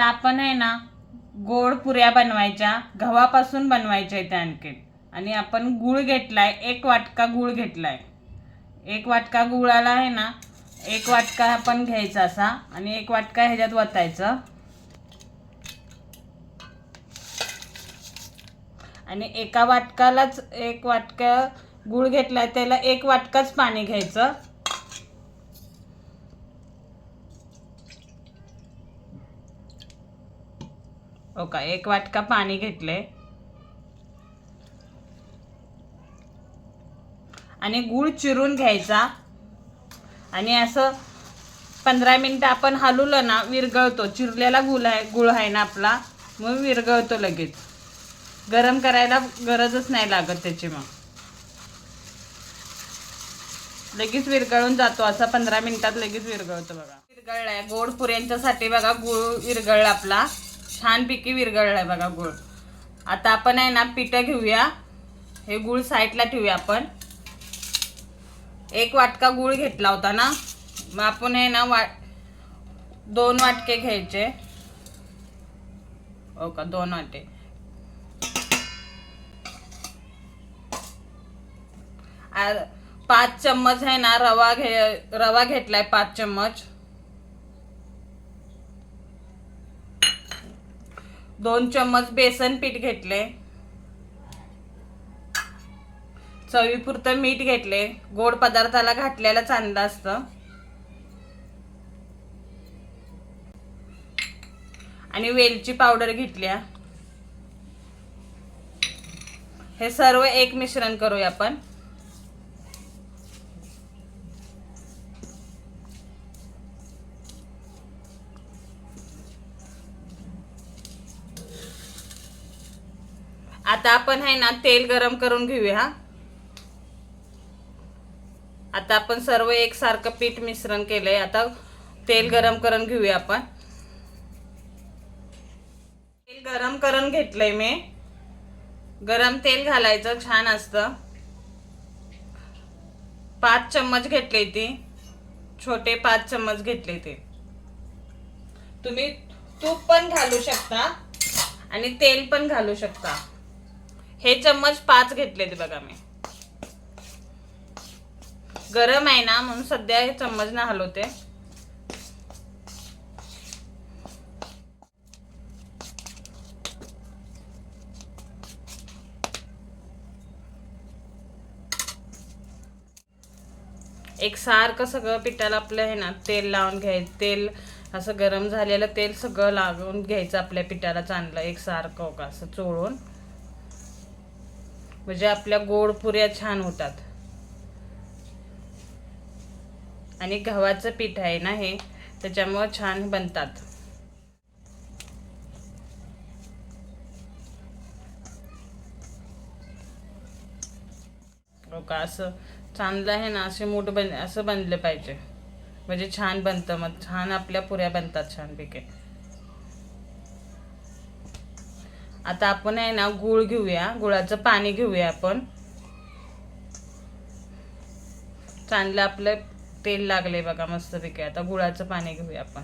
आता आपण आहे ना गोड पुऱ्या बनवायच्या गव्हापासून बनवायच्या आहेत आणखी आणि आपण गुळ घेतलाय एक वाटका गुळ घेतलाय. एक वाटका गुळाला आहे ना एक वाटका आपण घ्यायचा असा आणि एक वाटका ह्याच्यात वतायचं. आणि एका वाटकालाच एक वाटका गुळ घेतलाय त्याला एक वाटकाच पाणी घ्यायचं. हो का? एक वाटका पाणी घेतले आणि गुळ चिरून घ्यायचा. आणि असं पंधरा मिनटं आपण हलवलं ना विरघळतो. चिरलेला गुळ आहे गुळ आहे ना आपला मग विरघळतो लगेच. गरम करायला गरजच नाही लागत त्याची मग. लगेच विरघळून जातो. असा पंधरा मिनिटात लगेच विरघळतो बघा. विरगळलाय गोड पुऱ्यांच्यासाठी बघा गुळ विरघळला आपला. छानपैकी विरघळलाय बघा गुळ. आता आपण आहे ना पिठं घेऊया. हे गुळ साईडला ठेवूया आपण. एक वाटका गुळ घेतला होता ना. मग आपण हे ना वाट दोन वाटके घ्यायचे. हो का दोन वाटे. पाच चम्मच आहे ना रवा घे रवा घेतलाय पाच चम्मच. दोन चम्मच बेसन पीठ घेतले. चवीपुरतं मीठ घेतले. गोड पदार्थाला घातलेलं चांदा असतं. आणि वेलची पावडर घेतल्या हे सर्व एक मिश्रण करूया आपण. आता आपण आहे ना तेल गरम करून घेऊया. आता आपण सर्व एकसारखं पीठ मिश्रण केलंय. आता तेल गरम करून घेऊया आपण. तेल गरम करून घेतलंय मी. गरम तेल घालायचं छान असतं. पाच चम्मच घेतले ती. छोटे पाच चम्मच घेतले ते. तुम्ही तूप पण घालू शकता आणि तेल पण घालू शकता. हे चम्मच पाच घेतले ते बघा मी. गरम आहे ना म्हणून सध्या हे चम्मच ना हलवते. एक सारखं सगळं पिठाला आपलं आहे ना तेल लावून घ्यायचं तेल असं गरम झालेलं तेल सगळं लागून घ्यायचं आपल्या पिठाला चांगलं एक सारखं हो का असं चोळून. म्हणजे आपल्या गोड पुऱ्या छान होतात. आणि गव्हाचं पीठ आहे ना हे त्याच्यामुळं छान बनतात. हो का? असं चांगलं आहे ना असे मूठ बन असं बनलं पाहिजे. म्हणजे छान बनतं मग छान आपल्या पुऱ्या बनतात छानपैकी. आता आपण आहे ना गुळ घेऊया. गुळाचं पाणी घेऊया आपण. चांगलं आपलं तेल लागले बघा मस्तपैकी आता गुळाचं पाणी घेऊया आपण.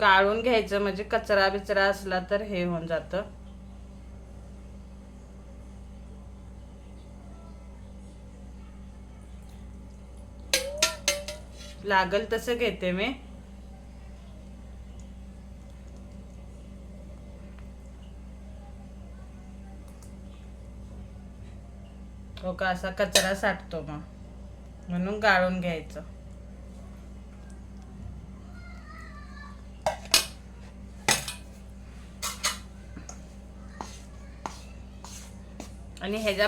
गाळून घ्यायचं म्हणजे कचरा बिचरा असला तर हे होऊन जातं. लागल तसं घेते मी. हो का असा कचरा साठतो मग. म्हणून गाळून घ्यायचं. आणि ह्याच्या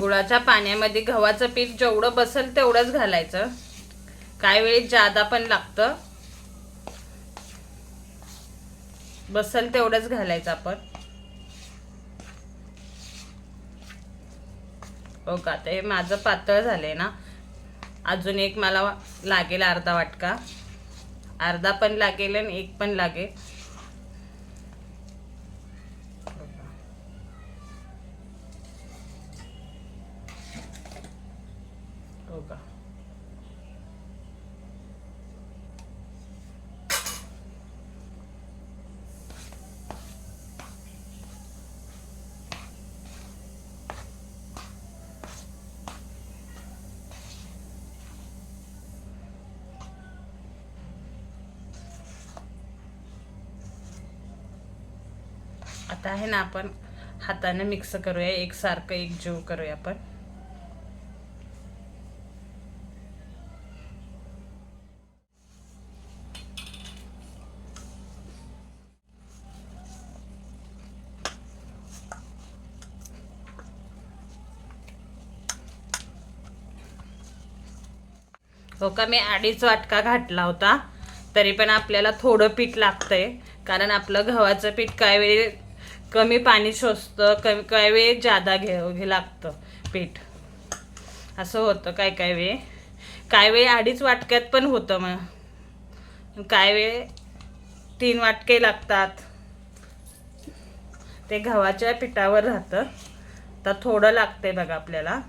गुळाच्या पाण्यामध्ये गव्हाचं पीठ जेवढं बसेल तेवढंच घालायचं. काही वेळेस जादा पण लागतं. बसेल तेवढंच घालायचं आपण. हो का? आता हे माझं पातळ झालंय ना. अजून एक मला लागेल अर्धा वाटका. अर्धा पण लागेल आणि एक पण लागेल. आता आहे ना आपण हाताने मिक्स करूया. एकसारखं एक जीव करूया आपण. हो का मी अडीच वाटका घातला होता. तरी पण आपल्याला थोडं पीठ लागतंय. कारण आपलं गव्हाचं पीठ काय वेळी कमी पाणी शोषतं कमी काय वेळी जादा घे घे लागतं पीठ. असं होतं काय काय वेळ. काय वेळ अडीच वाटक्यात पण होतं मग. काय वेळ तीन वाटके लागतात. ते गव्हाच्या पिठावर राहतं. तर थोडं लागते बघा आपल्याला.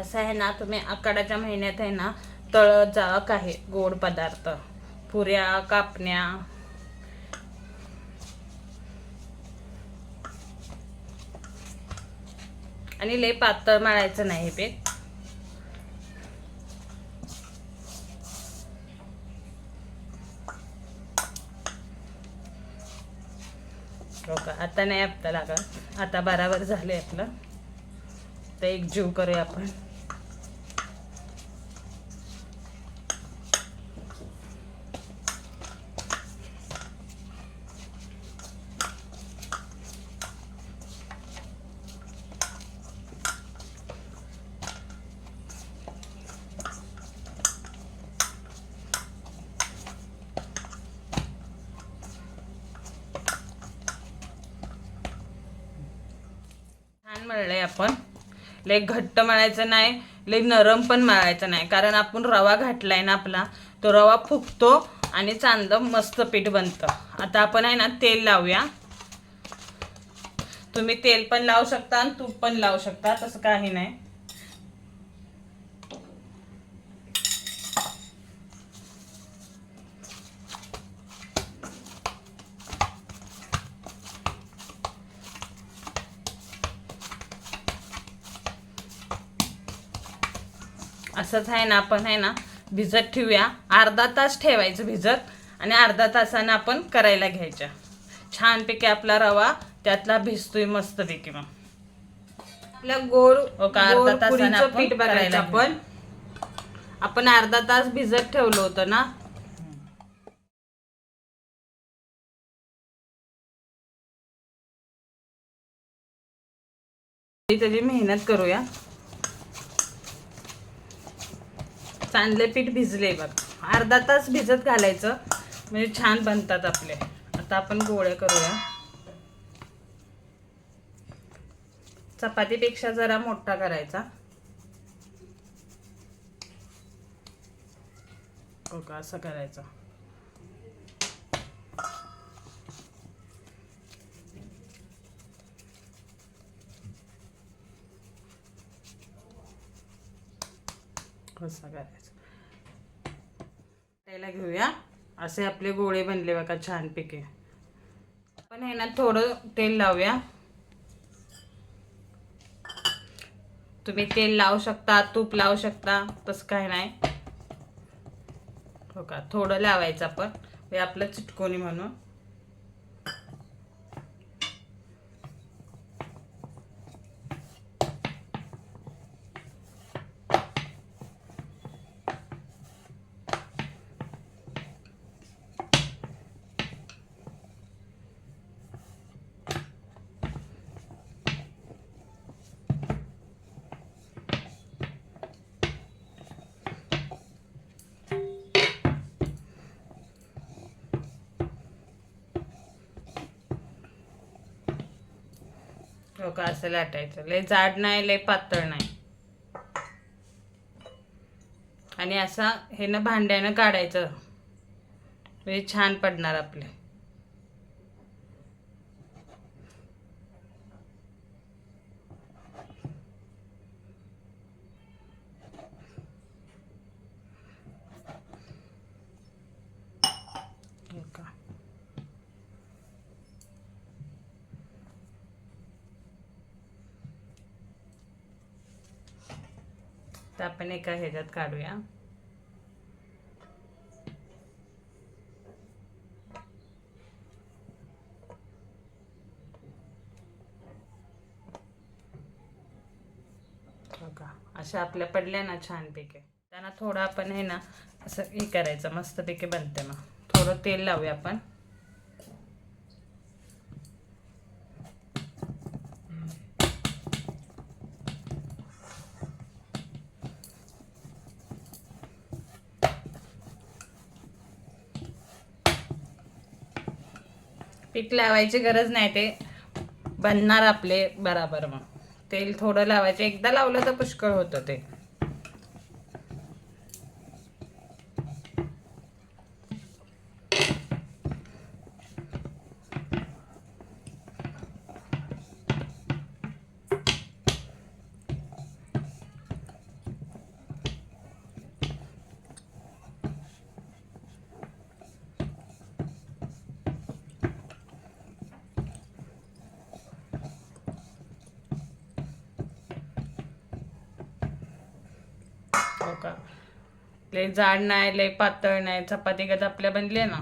असं आहे ना तुम्ही आकाडाच्या महिन्यात आहे ना तळत जा आहे गोड पदार्थ. पुऱ्या कापण्या. आणि लय पातळ मळायचं नाही हे पीठ. आता नाही आपलं लागत. आता बराबर झालंय आपलं. तर एक जीव करूया आपण छान मळलंय आपण लय घट्ट मळायचं नाही लय नरम पण मळायचं नाही. कारण आपण रवा घातलाय ना आपला तो रवा फुगतो आणि चांगलं मस्त पीठ बनतं. आता आपण आहे ना तेल लावूया. तुम्ही तेल पण लावू शकता आणि तूप पण लावू शकता तसं काही नाही. असंच आहे ना आपण आहे ना भिजत ठेवूया. अर्धा तास ठेवायचं भिजत आणि अर्धा तासानं आपण करायला घ्यायच्या छानपैकी आपला रवा त्यातला भिजतोय मस्तपैकी मग. आपल्या गोड हो अर्धा तासाने पीठ बघायचं करायला आपण. आपण अर्धा तास भिजत ठेवलं होतं ना? त्याची मेहनत करूया. चांगले पीठ भिजले बघ. अर्धा तास भिजत घालायचं. म्हणजे छान बनतात आपले. आता आपण गोळे करूया. चपातीपेक्षा जरा मोठा करायचा. हो का असं करायचं. कसं करायचा. त्याला घेऊया. असे आपले गोळे बनले बघा छानपैकी. आपण हे ना थोडं तेल लावूया. तुम्ही तेल लावू शकता तूप लावू शकता तसं काय नाही. हो का थोडं लावायचं आपण. हे आपलं चिटकोनी म्हणून. हो का असं लाटायचं. लय जाड नाही लय पातळ नाही. आणि असा हे ना भांड्यानं काढायचं. म्हणजे छान पडणार आपले. तर आपण एका ह्याच्यात काढूया. अशा आपल्या पडल्या ना छानपैकी. त्यांना थोडं आपण हे ना असं हे करायचं मस्तपैकी बनते मग. थोडं तेल लावूया आपण. पीठ लावायची गरज नाही ते बनणार आपले बराबर मग तेल थोडं लावायचं एकदा लावलं तर पुष्कळ होतं ते. का? लय जाड नाही लय पातळ नाही चपाती गत आपल्या बनले ना.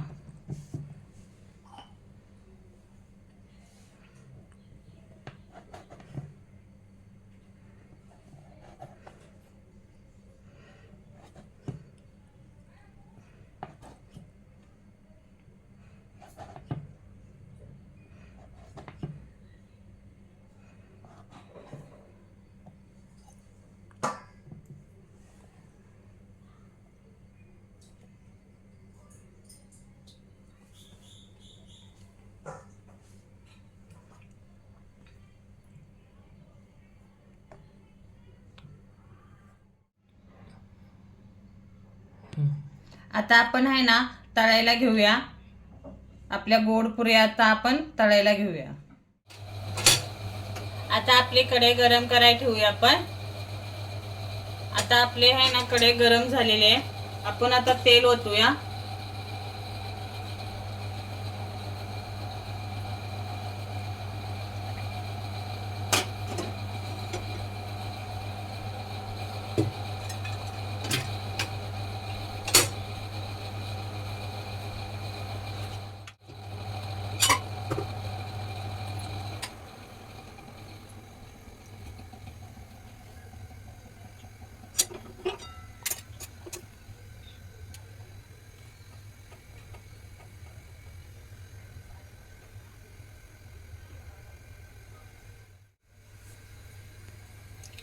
आता आपण आहे ना तळायला घेऊया. आपल्या गोड पुऱ्या आता आपण तळायला घेऊया. आता आपली कडे गरम करायला ठेवूया आपण. आता आपले आहे ना कडे गरम झालेले आहे. आपण आता तेल ओतूया.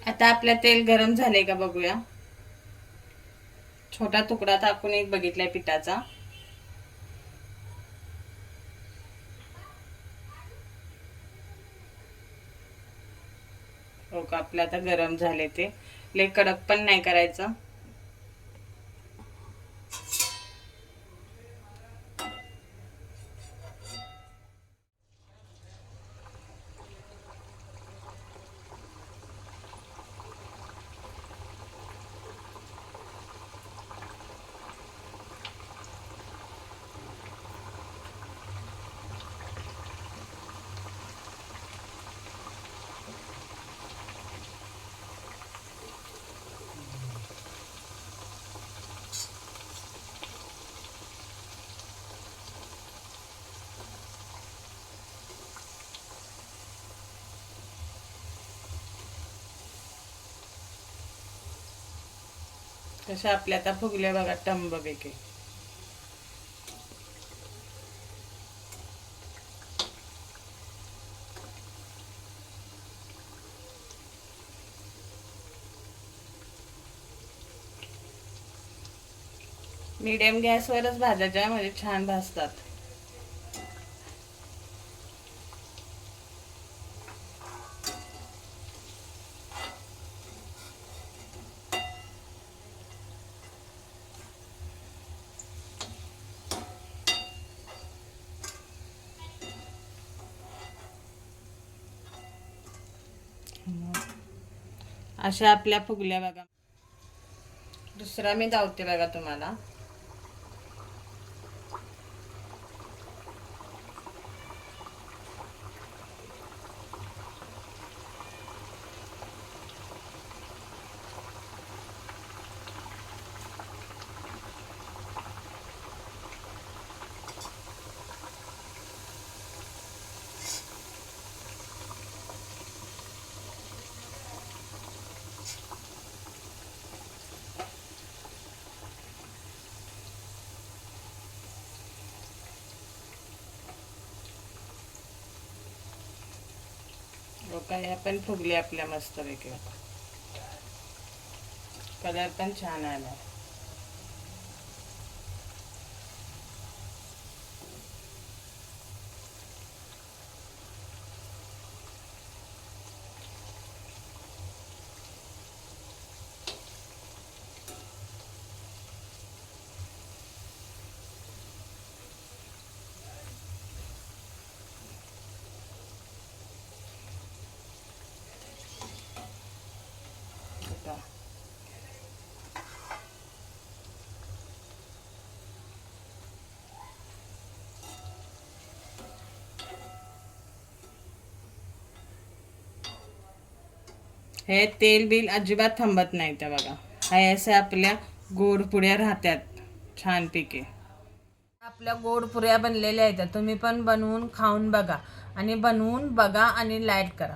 आता आपलं तेल गरम झालंय का बघूया. छोटा तुकडा टाकून एक बघितलाय पिठाचा. हो का आपलं आता गरम झाले ते. लय कडक पण नाही करायचं. तशा आपल्या आता फुगल्या बघा टंब पैकी मीडियम गॅसवरच भाजायच्या म्हणजे छान भाजतात. अशा आपल्या फुगल्या बघा. दुसरा मी गावते बघा तुम्हाला. हो ह्या पण फुगली आपल्या मस्तपैकी. कलर पण छान आला बघा. हे तेल बिल अजिबात थांबत नाही त्या बघा. हे असे आपल्या गोडपुड्या राहतात छानपैकी. आपल्या गोडपुऱ्या बनलेल्या आहेत. तुम्ही पण बनवून खाऊन बघा आणि बनवून बघा आणि लाइट करा